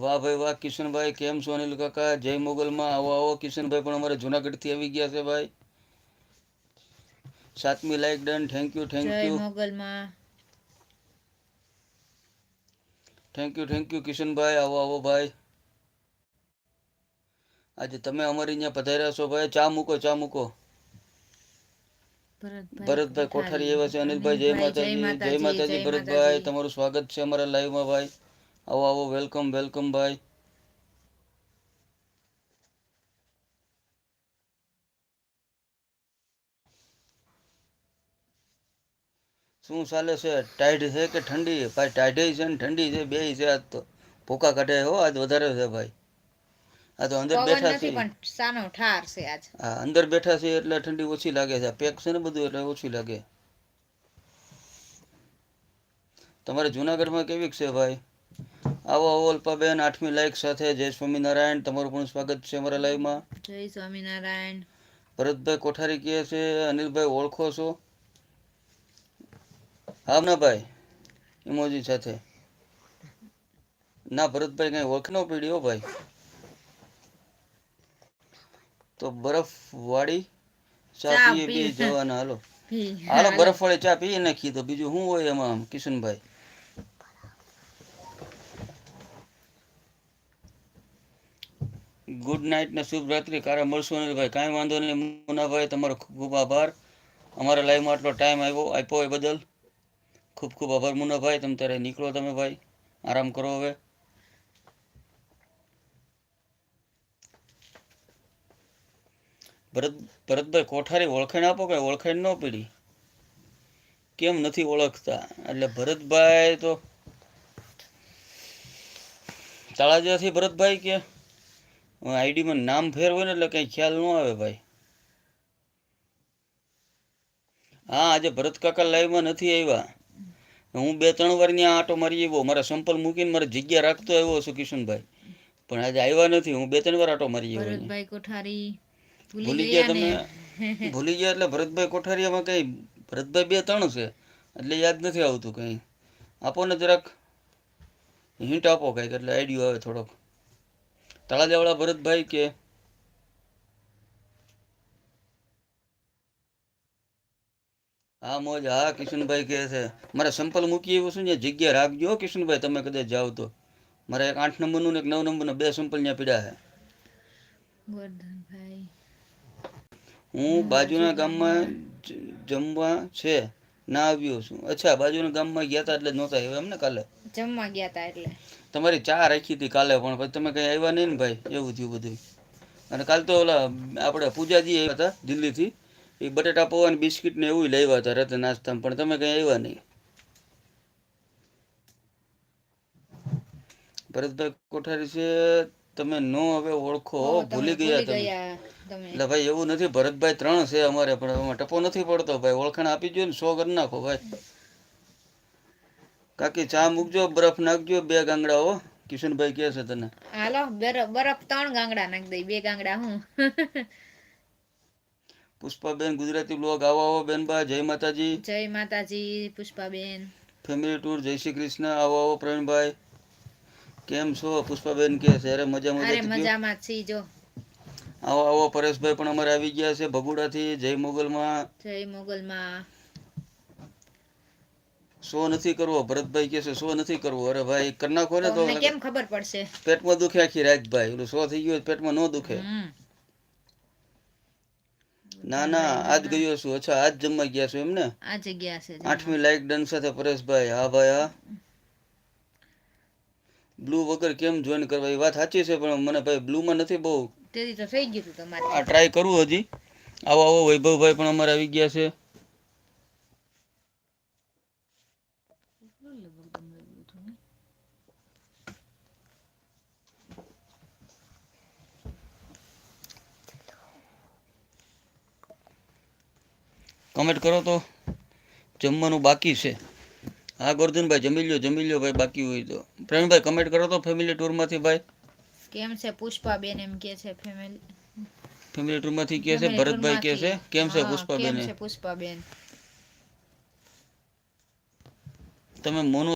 વાહ ભાઈ વાહ કિશનભાઈ કેમ છો અનિલ કાકા? જય મોગલમાં. આવો આવો કિશનભાઈ પણ અમારે જુનાગઢથી આવી ગયા છે ભાઈ. સાતમી like done thank you thank you મોગલમાં. Thank you thank you કિશનભાઈ. આવો આવો ભાઈ. આજે તમે અમારી અહીંયા પધાર્યા છો ભાઈ. ચા મૂકો ચા મૂકો. ભરતભાઈ કોઠારી એવા છે. અનિલભાઈ જય માતાજી. જય માતાજી ભરતભાઈ. તમારું સ્વાગત છે અમારા લાઈવમાં ભાઈ. આવો આવો વેલકમ વેલકમ ભાઈ શું ચાલે છે? ટાઈડ છે કે ઠંડી? ભાઈ ટાઈડે છે ને ઠંડી છે બે છે. આજ તો ભૂકા કાઢે હો આજ વધારે છે ભાઈ. આ તો અંદર પવન બેઠા નથી છે પણ સાનો ઠાર છે આજ. હા અંદર બેઠા છે એટલે ઠંડી ઓછી લાગે છે. પેક છે ને બધું એટલે ઓછી લાગે. તમારે જુનાગઢમાં કેવીક છે ભાઈ? આવો આવો અલ્પાબેન આઠમી લાઈક સાથે. જય સ્વામિનારાયણ. તમારું પણ સ્વાગત છે અમારા લાઈવમાં જય સ્વામિનારાયણ. ભરતભાઈ કોઠારી કહે છે અનિલભાઈ ઓળખો છો. હા ના ભાઈ ઇમોજી સાથે. ના ભરતભાઈ કઈ ઓળખ ન પીડ્યો ભાઈ. તો બરફ વાળી ચા પીએ જવાના હાલો. હાલો બરફ વાળી ચા પીએ નાખી તો બીજું શું હોય એમાં કિશનભાઈ? ગુડ નાઇટ ને શુભ રાત્રિ. કારે મળશું અનિલભાઈ કાંઈ વાંધો નહીં. મુનાભાઈ તમારો ખૂબ ખૂબ આભાર. અમારા લાઈવમાં આટલો ટાઈમ આવ્યો આપ્યો એ બદલ. ખૂબ ખૂબ આભાર મુનાભાઈ તમે ત્યારે નીકળો તમે ભાઈ. આરામ કરો હવે. ભરત ભરતભાઈ, કોઠારી ઓળખાણ આપો કે ઓળખાણ ન પડી? કેમ નથી ઓળખતા? એટલે ભરતભાઈ તો તળાજાથી ભરતભાઈ કે આઈડીમાં નામ ફેર હોય ને એટલે કંઈ ખ્યાલ ન આવે ભાઈ. હા આજે ભરત કાકા લાઈવમાં નથી આવ્યા. હું બે ત્રણ વાર ત્યાં આટો મારી આવ્યો. મારા સંપલ મૂકીને મારે જગ્યા રાખતો આવ્યો છું કિશનભાઈ. પણ આજે આવ્યા નથી. હું બે ત્રણ વાર આટો મારી આવ્યો ભરતભાઈ કોઠારી ભૂલી ગયા તમે? ભૂલી ગયા એટલે ભરતભાઈ કોઠારીયામાં કઈ? ભરતભાઈ બે ત્રણ છે. એટલે યાદ નથી આવતું કઈ. આપો ને જરાક. હિન્ટ આપો કંઈક એટલે આઈડિયો આવે થોડોક. તળાજાવાળા ભરતભાઈ કે? હા મોજ. હા કિશનભાઈ કહે છે. મારે સંપલ મૂકી એવું શું જગ્યા રાખજો કિશનભાઈ તમે કદાચ જાઓ તો. મારે એક આઠ નંબરનું ને એક નવ નંબરનું બે સંપલ ત્યાં પીડા છે. હું બાજુના ગામમાં જમવા છે. ના આવ્યો છું અચ્છા બાજુના ગામમાં ગયા હતા એટલે નહોતા આવ્યા એમ ને કાલે? જમવા ગયા હતા એટલે. તમારી ચા રાખી હતી કાલે પણ પછી તમે કઈ આવ્યા નહીં ને ભાઈ? એવું થયું બધું. અને કાલ તો ઓલા આપણે પૂજાજી આવ્યા હતા દિલ્હીથી. એ બટેટા પૌવા અને બિસ્કિટ ને એવું લાવ્યા હતા રાતે નાસ્તામાં પણ તમે કઈ આવ્યા નહીં. ભરતભાઈ કોઠારી છે તમે નો હવે ઓળખો ભૂલી ગયા તમે. એટલે ભાઈ એવું નથી ભરતભાઈ ત્રણ છે અમારે પણ એમાં ટપો નથી પડતો. ભાઈ ઓળખાણ આપી દો ને સો કરી નાખો ભાઈ. કાકી ચા મૂકજો બરફ નાખજો બે ગાંગડા હો. કિશનભાઈ કે છે તને. હાલો બરફ બરફ ત્રણ ગાંગડા નાખ દઈ બે ગાંગડા હું. પુષ્પાબેન ગુજરાતી બ્લોગ આવો આવો બેનબા જય માતાજી. જય માતાજી પુષ્પાબેન. ફેમિલી ટૂર જય શ્રી કૃષ્ણ આવો આવો પ્રવીણભાઈ. કેમ છો પુષ્પાબેન કે છે અરે મજા અરે મજામાં છી જો. આવો આવો પરેશભાઈ પણ અમારે આવી ગયા છે ભગુડાથી જય મોગલમાં. જય મોગલમાં. શો નથી કરવો? ભરતભાઈ કે છે શો નથી કરવો? અરે ભાઈ કર નાખો ને તો કેમ ખબર પડશે? પેટમાં દુખે આખી રાત ભાઈ. ઓલું સો થઈ ગયો પેટમાં ન દુખે. ના ના આજ ગયો છું. અચ્છા આજ જમવા ગયા છું એમ ને આજે ગયા છે આઠમી લાઈક ડન સાથે પરેશભાઈ. હા ભાઈ હા. બ્લુ વગર કેમ જોઈન કરવા? એ વાત સાચી છે પણ મને ભાઈ બ્લુમાં નથી બહુ. તેથી તો થઈ ગયું તમારે. આ ટ્રાય કરવું હજી. આવો આવો વૈભવભાઈ પણ અમારે આવી ગયા છે. કમેન્ટ કરો તો. જમવાનું બાકી છે. હા ગોરધનભાઈ જમી લ્યો જમી લ્યો ભાઈ બાકી હોય તો. પ્રવીણભાઈ કમેન્ટ કરો તો ફેમિલી ટૂરમાંથી ભાઈ. કેમ છે પુષ્પાબેન એમ કે છે ફેમિલી ફેમિલી ટૂરમાંથી કે છે? ભરતભાઈ કે છે? કેમ છે પુષ્પાબેન કેમ છે પુષ્પાબેન? તમે મોનું